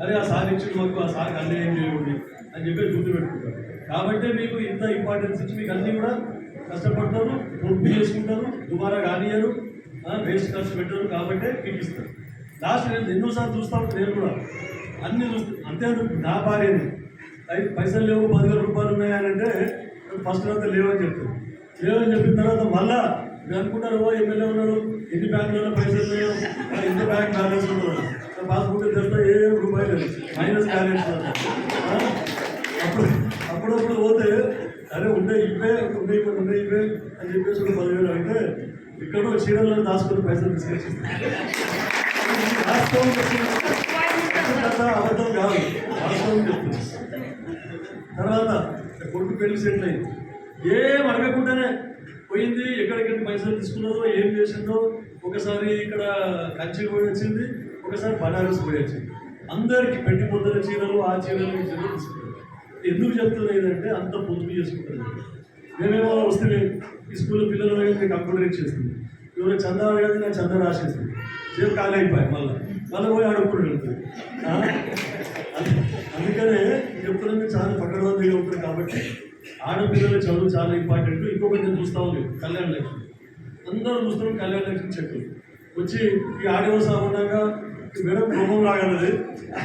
అరే ఆ సార్ ఇచ్చిన మాకు ఆ సార్కి అన్యాయం చేయకూడదు అని చెప్పి గుర్తుపెట్టుకుంటారు. కాబట్టి మీకు ఇంత ఇంపార్టెన్స్ ఇచ్చి మీకు అన్నీ కూడా కష్టపడతారు పూర్తి చేసుకుంటారు దుబారా కానియరు వేస్ట్ ఖర్చు పెట్టరు కాబట్టి మీకు ఇస్తారు. లాస్ట్ నేను ఎన్నోసార్లు చూస్తా నేను కూడా అన్ని చూస్తాను అంతే నా భార్యని. అయితే పైసలు లేవు పదివేల రూపాయలు ఉన్నాయనంటే ఫస్ట్ అంతా లేవని చెప్తాను లేవని చెప్పిన తర్వాత మళ్ళా మీరు అనుకుంటారు ఓ ఎమ్మెల్యే ఉన్నారు ఎన్ని బ్యాంకులలో పైసలు లేవు ఎన్ని బ్యాంక్ బ్యాలెన్స్ ఉన్నారు పాస్బుక్ తెస్తా ఏ రూపాయి లేదు మైనస్ బ్యాలెన్స్ అప్పుడు అప్పుడప్పుడు పోతే అరే ఉండే ఇవే ఉండే ఇవే ఉండే ఇవే అని చెప్పేసి ఒక పదివేలు అంటే ఇక్కడ చీరలను దాచుకుని పైసలు తీసుకొచ్చి వాస్తవం అబద్ధం కాదు. వాస్తవం చెప్తున్నా. తర్వాత కొడుకు పెళ్ళి సెటిల్ అయింది. ఏం అడగకుండానే పోయింది ఎక్కడెక్కడ పైసలు తీసుకున్నదో ఏం చేసిందో ఒకసారి ఇక్కడ కంచి పోయి వచ్చింది. ఒకసారి బనారస్ పోయి అందరికీ పెట్టి పొద్దున చీరలు ఆ చీరలు ఈ చీరలు ఎందుకు చెప్తున్నదంటే అంత పొదుపు చేసుకుంటారు. మేమేమో వస్తే ఈ స్కూల్లో పిల్లలు పోయి కంప్యూటర్ ఇచ్చేస్తుంది ఎవరో చందా అడగదు నేను చందా రాసేస్తుంది సేపు ఖాళీ అయిపోయాయి మళ్ళీ. మళ్ళీ పోయి అడుగుకుంటూ వెళ్తుంది అందుకనే చెప్తున్నాను చాలా పక్కడబందీగా ఉంటుంది కాబట్టి ఆడపిల్లల చదువు చాలా ఇంపార్టెంట్. ఇంకొకటి నేను చూస్తా ఉంది కళ్యాణ లక్ష్మి. అందరూ చూస్తున్నాం కళ్యాణ లక్ష్మి చెట్లు. వచ్చి ఈ ఆడియో సామాన్యంగా మేడం కోపం రాగలది.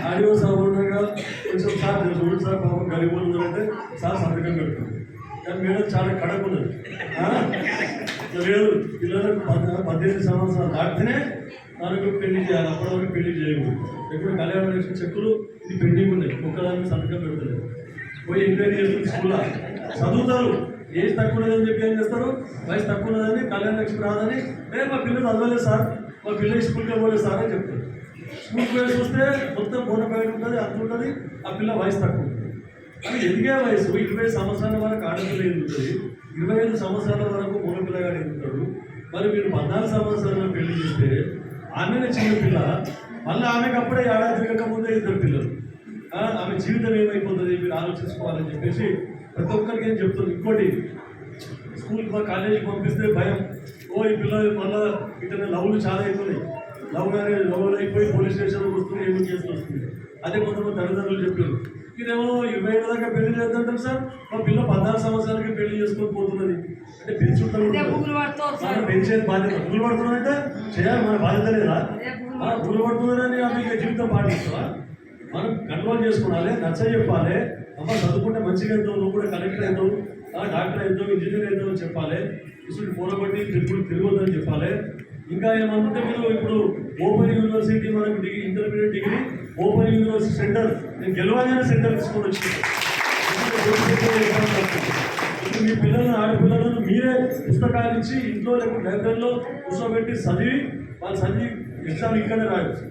ఆడియో సామాన్యంగా కొంచెం సార్ నేను చూడండి సార్ పాపం గరీబ్ ఉన్నారంటే సార్ సంతకం పెడతాం కానీ మేడం చాలా కడకున్నది. లేదు పిల్లలకు పద్దెనిమిది సంవత్సరాలు దాటితేనే మనకు పెళ్ళి చేయాలి అప్పటివరకు పెళ్ళి చేయకూడదు. ఎప్పుడు కళ్యాణ లక్ష్మి చెక్కులు ఇది పెండింగ్ ఉన్నాయి ఒక్కదాన్ని సంతకం పెడతారు పోయి ఎంక్వైరీ చేస్తుంది స్కూల్లో చదువుతారు. ఏజ్ తక్కువ ఉన్నదని చెప్పి ఏం చేస్తారు? వయసు తక్కువ ఉన్నదని కళ్యాణ లక్ష్మి రాదని. ఏ మా పిల్లలు చదవలేదు సార్. మా పిల్లలు స్కూల్కి పోలేదు సార్ అని చెప్తారు. స్కూల్కి పోయి చూస్తే మొత్తం బోనపైన ఉంటుంది అంత ఉంటుంది ఆ పిల్ల వయసు తక్కువ అది ఎదిగే వయసు ఇరవై సంవత్సరాల వరకు ఆడపిల్ల ఎదుగుతుంది ఇరవై ఐదు సంవత్సరాల వరకు మూల పిల్లగాడు ఎదుగుతాడు మరి మీరు పద్నాలుగు సంవత్సరాలు పెళ్ళి చేస్తే ఆమెనే చిన్న పిల్ల మళ్ళీ ఆమెకు అప్పుడే ఏడాది తిరగకముందే ఇద్దరు పిల్లలు. ఆమె జీవితం ఏమైపోతుంది? మీరు ఆలోచించుకోవాలని చెప్పేసి ప్రతి ఒక్కరికి నేను చెప్తుంది ఇంకోటి స్కూల్కి మా కాలేజీకి పంపిస్తే భయం. ఓ ఈ పిల్లలు మళ్ళీ ఇతర లవ్లు చాలా అవుతున్నాయి లవ్ మ్యారేజ్ లవ్లు అయిపోయి పోలీస్ స్టేషన్కి వస్తుంది ఏమో కేసులు వస్తుంది. అదే కొంతమంది తల్లిదండ్రులు చెప్పారు. ఇదేమో ఇరవై ఏళ్ళ దాకా పెళ్ళి చేద్దాం సార్ మా పిల్ల పద్నాలుగు సంవత్సరాలకి పెళ్ళి చేసుకొని పోతున్నది. అంటే పెంచుంటారు. మనం పెంచేది బాధ్యత బుగులు పడుతున్నారంటే చేయాలి మన బాధ్యత లేదా? ఆ, బుగులు పడుతున్నారని ఇక జీవితం పాటిస్తావా? మనం కంట్రోల్ చేసుకోవాలి నచ్చ చెప్పాలి. అమ్మ చదువుకుంటే మంచిగా అవుతావు నువ్వు కూడా కలెక్టర్ అవుతావు డాక్టర్ అవుతావు ఇంజనీర్ అవుతావు అని చెప్పాలి. ఇప్పుడు పూలబట్టి తిరుగు తిరగొద్దని చెప్పాలి. ఇంకా ఏమనుకుంటే మీరు ఇప్పుడు ఓపెన్ యూనివర్సిటీ మనకు degree intermediate degree open university centre నేను గెలవాలనే సెంటర్ తీసుకొని వచ్చింది ఇప్పుడు మీ పిల్లలను ఆడపిల్లలను మీరే పుస్తకాలు ఇచ్చి ఇంట్లో లేకపోతే లైబ్రరీలో కూర్చోబెట్టి చదివి వాళ్ళు చదివి ఎగ్జామ్ ఇక్కడనే రాయొచ్చు.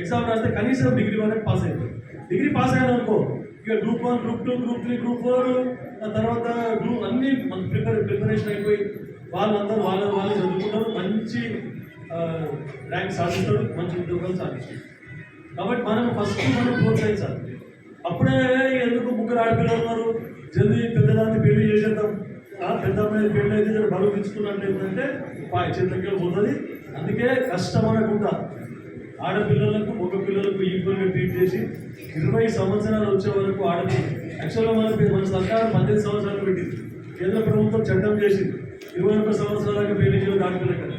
ఎగ్జామ్ రాస్తే కనీసం డిగ్రీ వరకు పాస్ అవుతారు డిగ్రీ పాస్ అయ్యాను అనుకో ఇక group one group two group three group four ఆ తర్వాత గ్రూప్ అన్ని ప్రిపరేషన్ అయిపోయి వాళ్ళందరూ వాళ్ళ వాళ్ళు చదువుకుంటారు మంచి ర్యాంక్ సాధిస్తారు మంచి ఉద్యోగాలు సాధిస్తారు కాబట్టి మనం ఫస్ట్ మనం ప్రోత్సహించాలి. అప్పుడే ఎందుకు ముగ్గురు ఆడపిల్లలు ఉన్నారు? జల్దీ పెద్దదాన్ని పెళ్ళి చేసేద్దాం. ఆ పెద్ద అమ్మాయి పెళ్ళి అయితే జర బరువు తెచ్చుకున్నట్టు ఏంటంటే పాయ ఉన్నది పోతుంది. అందుకే కష్టం అనకుండా ఆడపిల్లలకు మగ పిల్లలకు ఈక్వల్గా ట్రీట్ చేసి ఇరవై సంవత్సరాలు వచ్చే వరకు ఆడపిల్ల యాక్చువల్గా మన మన సర్కారు పద్దెనిమిది సంవత్సరాలు పెట్టింది. కేంద్ర ప్రభుత్వం చట్టం చేసింది. ఇరవై ఒక్క సంవత్సరాలకు పెళ్ళి చేయడం కదా.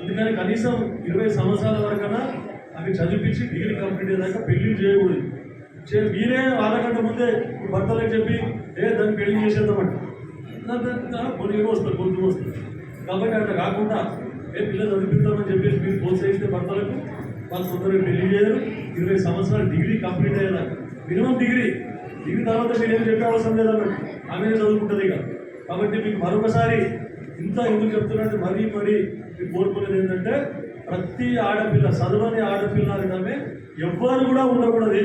అందుకని కనీసం ఇరవై సంవత్సరాల వరకైనా అవి చదివించి డిగ్రీ కంప్లీట్ అయ్యాక పెళ్ళి చేయకూడదు. చే మీరే వాళ్ళకంటే ముందే భర్తలకు చెప్పి ఏ దాన్ని పెళ్ళి చేసేద్దామంట కొన్ని వస్తారు కొంచెం వస్తారు కాబట్టి అట్లా కాకుండా ఏ పిల్లలు చదివిద్దామని చెప్పేసి మీరు ప్రోత్సహిస్తే భర్తలకు వాళ్ళు తొందరగా పెళ్ళి చేయరు. ఇరవై సంవత్సరాలు డిగ్రీ కంప్లీట్ అయ్యేదాకా. Minimum degree. డిగ్రీ తర్వాత మీరేం చెప్పే అవసరం లేదన్నట్టు. ఆమె చదువుకుంటుంది ఇక. కాబట్టి మీకు మరొకసారి ఇంత ఎందుకు చెప్తున్నట్టు మరీ మరీ మీకు కోరుకునేది ఏంటంటే ప్రతి ఆడపిల్ల చదువుని ఆడపిల్ల అనడమే ఎవ్వరు కూడా ఉండకూడదు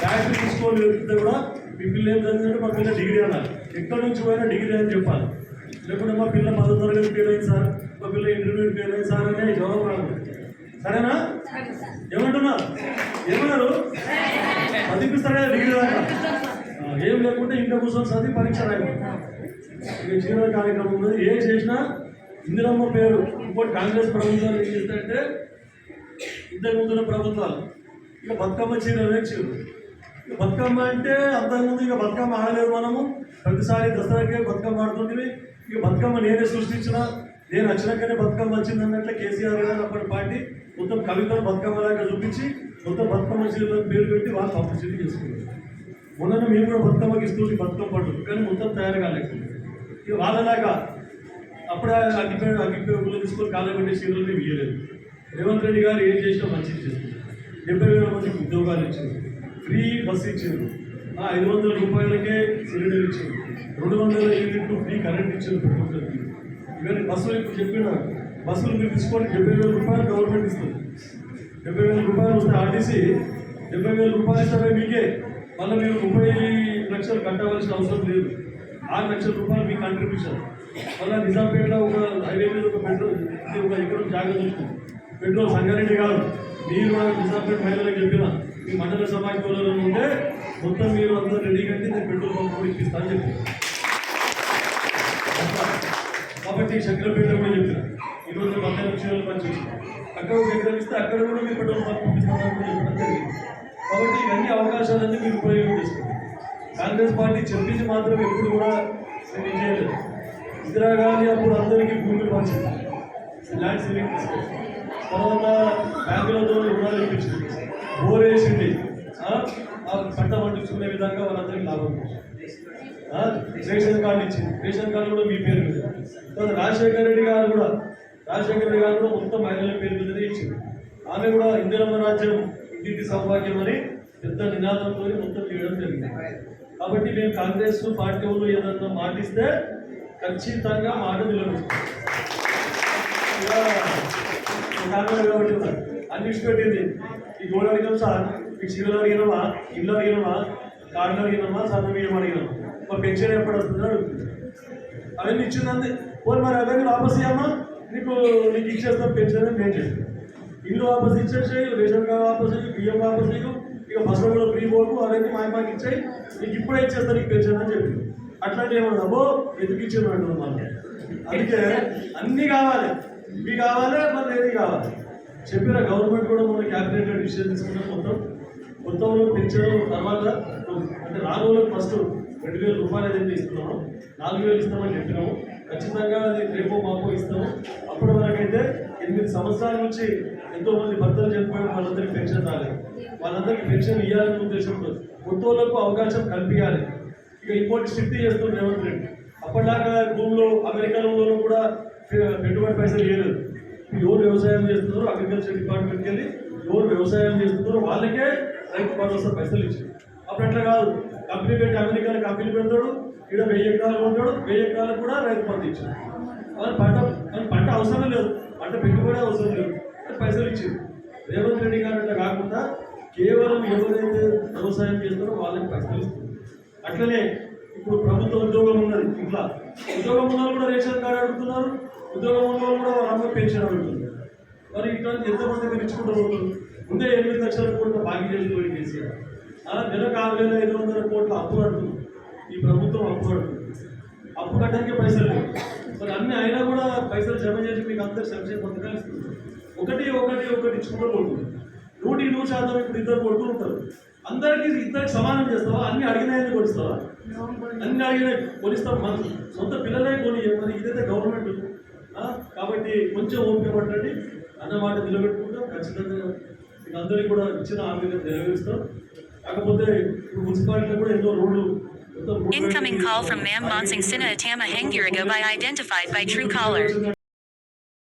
బ్యాగ్ తీసుకోవాలి వెళ్తే కూడా మీ పిల్ల ఏం చదివిందంటే మా పిల్ల డిగ్రీ అన్నారు ఎక్కడి నుంచి పోయినా డిగ్రీ అని చెప్పాలి. లేకుంటే మా పిల్ల పదో తరగతి ఫెయిల్ అయింది సార్. మా పిల్ల ఇంటర్మీడియట్ ఫెయిల్ అయింది సార్ అనే జవాబు రాదు సరేనా? ఏమంటున్నారు? ఏమన్నారు? చదివిపిస్తారు కదా డిగ్రీ దాకా? ఏం లేకుంటే ఇంట్లో కూర్చొని చదివి పరీక్ష ఇక జీవన కార్యక్రమం ఉన్నది. ఏ చేసినా ఇందిరమ్మ పేరు ఇంకోటి కాంగ్రెస్ ప్రభుత్వాలు ఏం చేస్తారంటే ఇంతకు ముందున్న ప్రభుత్వాలు. ఇక బతుకమ్మ చీరలు చీరలు ఇక బతుకమ్మ అంటే అంతకుముందు ఇక బతుకమ్మ ఆడలేదు మనము. ప్రతిసారి దసరాకే బతుకమ్మ ఆడుతుంటే ఇక బతుకమ్మ నేనే సృష్టించిన. నేను వచ్చినాకనే బతుకమ్మ వచ్చింది అన్నట్లు కేసీఆర్ గారు అప్పటి పార్టీ మొత్తం కవితలు బతుకమ్మ లాగా చూపించి మొత్తం బతుకమ్మ చీరలను పేరు పెట్టి వాళ్ళు పబ్లిసిటీ చేసుకున్నారు. మొన్న మేము కూడా బతుకమ్మకి ఇస్తుంది బతుకమ్మ పండుగ కానీ మొత్తం తయారు కాలేదు. ఇక వాళ్ళలాగా అప్పుడే అగ్గిపేట అగ్గిపేటలో తీసుకొని కాలం పెట్టే చీరలు మేము ఇవ్వలేదు రేవంత్ రెడ్డి గారు ఏం చేసినా మంచిది చేసింది డెబ్బై వేల మందికి ఉద్యోగాలు ఇచ్చింది ఫ్రీ బస్సు ఇచ్చింది ఆ ఐదు వందల రూపాయలకే సిలిండర్ ఇచ్చింది రెండు వందల యూనిట్లు ఫ్రీ కరెంట్ ఇచ్చింది ప్రభుత్వానికి ఇవన్నీ బస్సులు ఇప్పుడు చెప్పిన బస్సులు మీరు తీసుకోండి డెబ్బై వేల రూపాయలు గవర్నమెంట్ ఇస్తుంది. డెబ్బై వేల రూపాయలు వస్తే ఆర్టీసీ డెబ్బై వేల రూపాయలు ఇస్తారే మీకే? మళ్ళీ మీరు ముప్పై లక్షలు కట్టవలసిన అవసరం లేదు. ఆరు లక్షల రూపాయలు మీ కంట్రిబ్యూషన్ మళ్ళీ నిజాంపేట ఒక హైవే మీద ఒక పెట్రోల్ ఇది ఒక ఎకరం జాగ్రత్త దొరుకుతుంది పెట్రోల్ సంగారెడ్డి కాదు. మీరు మన నిజాంపేట మహిళలకు చెప్పిన మీ మండల సమాఖ్యలో ఉంటే మొత్తం మీరు అందరూ రెడీ కంటే నేను పెట్రోల్ పంప్ కూడా ఇప్పిస్తా అని చెప్పి కాబట్టి శంకరపేట కూడా చెప్పిన. ఈరోజు మధ్యాహ్నం చీరలు పనిచేసి అక్కడ ఒక ఎకరం ఇస్తే అక్కడ కూడా మీరు పెట్రోల్ పంప్ పంపిస్తాను కూడా చెప్పడం జరిగింది కాబట్టి ఇవన్నీ అవకాశాలన్నీ మీరు ఉపయోగం కాంగ్రెస్ పార్టీ చెప్పింది మాత్రం ఎప్పుడు కూడా నేను చేయలేదు. ఇందిరాగాంధీ అప్పుడు అందరికీ భూములు పంచింది ల్యాండ్ సీలింగ్ తీసుకొచ్చింది తర్వాత బ్యాంకులతో రుణాలు ఇప్పించింది బోర్ వేసింది. పంట పండించుకునే విధంగా వాళ్ళందరికీ లాభం రేషన్ కార్డు ఇచ్చింది. రేషన్ కార్డు కూడా మీ పేరు మీద. తర్వాత రాజశేఖర రెడ్డి గారు కూడా రాజశేఖర రెడ్డి గారు కూడా మొత్తం మహిళల పేరు మీదనే ఇచ్చింది. ఆమె కూడా ఇందిరమ్మ రాజ్యం ఇంటింటి సౌభాగ్యం అని పెద్ద నినాదంతో మొత్తం చేయడం జరిగింది. కాబట్టి మేము కాంగ్రెస్ పార్టీ వాళ్ళు ఏదన్నా మాటిస్తే ఖచ్చితంగా మాట నిలబెట్టుకుంటాం. ఇలా కాబట్టి కూడా అన్ని ఈ గోడ అడిగాం సార్ మీ చీరలు అడిగినామా ఇల్లు అడిగినామా కార్డులు అడిగినామా సన్నమీయం అడిగినామా? మా పెన్షన్ ఎప్పుడు వస్తుందో అవన్నీ ఇచ్చిందంతే పోనీ మరి అవన్నీ వాపస్ ఇవ్వమ్మా నీకు నీకు ఇచ్చేస్తాం పెన్షన్ అని నేను ఇల్లు వాపసు ఇచ్చేసేయి రేషన్ కార్డు వాపసు బియ్యం వాపసు ఇక బస్సులో కూడా ఫ్రీ పోకు అవన్నీ మా మాకు ఇచ్చాయి. నీకు ఇప్పుడే ఇచ్చేస్తా నీకు పెన్షన్ అని చెప్పి. అట్లాంటి ఏమన్నా అబ్బో ఎందుకు ఇచ్చిన అంటున్నాం అందుకే అన్నీ కావాలి. ఇవి కావాలి మళ్ళీ ఏది కావాలి. చెప్పిన గవర్నమెంట్ కూడా మన క్యాబినెట్ డిసిషన్ తీసుకున్న మొత్తం. మొత్తంలో పెంచడం తర్వాత అంటే నాలుగు ఫస్ట్ రెండు వేల రూపాయలు ఏదైతే ఇస్తున్నాము నాలుగు వేలు ఇస్తామని చెప్పినాము. ఖచ్చితంగా అది రేపో మాపో ఇస్తాము. అప్పటి వరకు అయితే ఎనిమిది సంవత్సరాల నుంచి ఎంతో మంది భర్తలు చనిపోయిన వాళ్ళందరికీ పెన్షన్ రాలేదు వాళ్ళందరికీ పెన్షన్ ఇవ్వాలనే ఉద్దేశంతో మొత్తంలోకి అవకాశం కల్పించాలి. ఇక ఇంకోటి స్ట్రిక్ట్ చేస్తుంది రేవంత్ రెడ్డి. అప్పటిదాకా భూమిలో అమెరికాలో కూడా పెట్టుబడి పైసలు లేదు ఎవరు వ్యవసాయం చేస్తున్నారు అగ్రికల్చర్ డిపార్ట్మెంట్కి వెళ్ళి ఎవరు వ్యవసాయం చేస్తున్నారు వాళ్ళకే రైతు భరోసా పైసలు ఇచ్చారు. అప్పుడు అట్లా కాదు. కంపెనీ పెట్టి అమెరికాలో కంపెనీ పెడతాడు ఇక్కడ వెయ్యి ఎకరాలు ఉంటాడు వెయ్యి ఎకరాలకు కూడా రైతు పంట ఇచ్చాడు. వాళ్ళ పంట వాళ్ళ పంట అవసరం లేదు. పంట పెట్టుబడి అవసరం లేదు. పైసలు ఇచ్చింది. రేవంత్ రెడ్డి గారు అట్లా కాకుండా కేవలం ఎవరైతే వ్యవసాయం చేస్తారో వాళ్ళకి పైసలు ఇస్తుంది. అట్లనే ఇప్పుడు ప్రభుత్వ ఉద్యోగం ఉన్నది ఇట్లా. ఉద్యోగం ఉన్న వాళ్ళు కూడా రేషన్ కార్డు అడుగుతున్నారు ఉద్యోగం ఉన్న వాళ్ళు కూడా వాళ్ళందరూ పెన్షన్ అడుగుతున్నారు. మరి ఇట్లాంటి ఎంతమంది మీరు ఇచ్చుకుంటూ ఉంటుంది ముందే ఎనిమిది లక్షల కోట్ల బాకీ చేసి పోయి కేసీఆర్. ఆ, నెలకు ఆరు వేల ఐదు వందల కోట్ల అప్పు కడుతుంది ఈ ప్రభుత్వం అప్పు కడుతుంది. అప్పు కట్టడానికి పైసలు లేవు. మరి అన్ని అయినా కూడా పైసలు జమ చేసి మీకు అందరు సంక్షేమ పథకాలు ఇస్తుంది ఒకటి ఒకటి ఒకటి పోతుంది నూటికి నూరు శాతం ఇప్పుడు ఇద్దరు కొడుతూ ఉంటారు. అందరికీ ఇద్దరికి సమానం చేస్తావా? అన్ని అడిగినాయని కొనిస్తావా? అన్ని అడిగిన కొనిస్తాం మన. సొంత పిల్లలే కొని మరి ఇదైతే గవర్నమెంట్ కాబట్టి కొంచెం ఓపిక పట్టండి. అన్నమాట నిలబెట్టుకుంటాం. ఖచ్చితంగా మీకు అందరికీ కూడా ఇచ్చిన హామీలు నెరవేరుస్తాం. కాకపోతే ఇప్పుడు మున్సిపాలిటీలో కూడా ఎన్నో రోడ్లు Incoming call from Mam Monsing Sina Atama Hangirigo by identified by True Caller.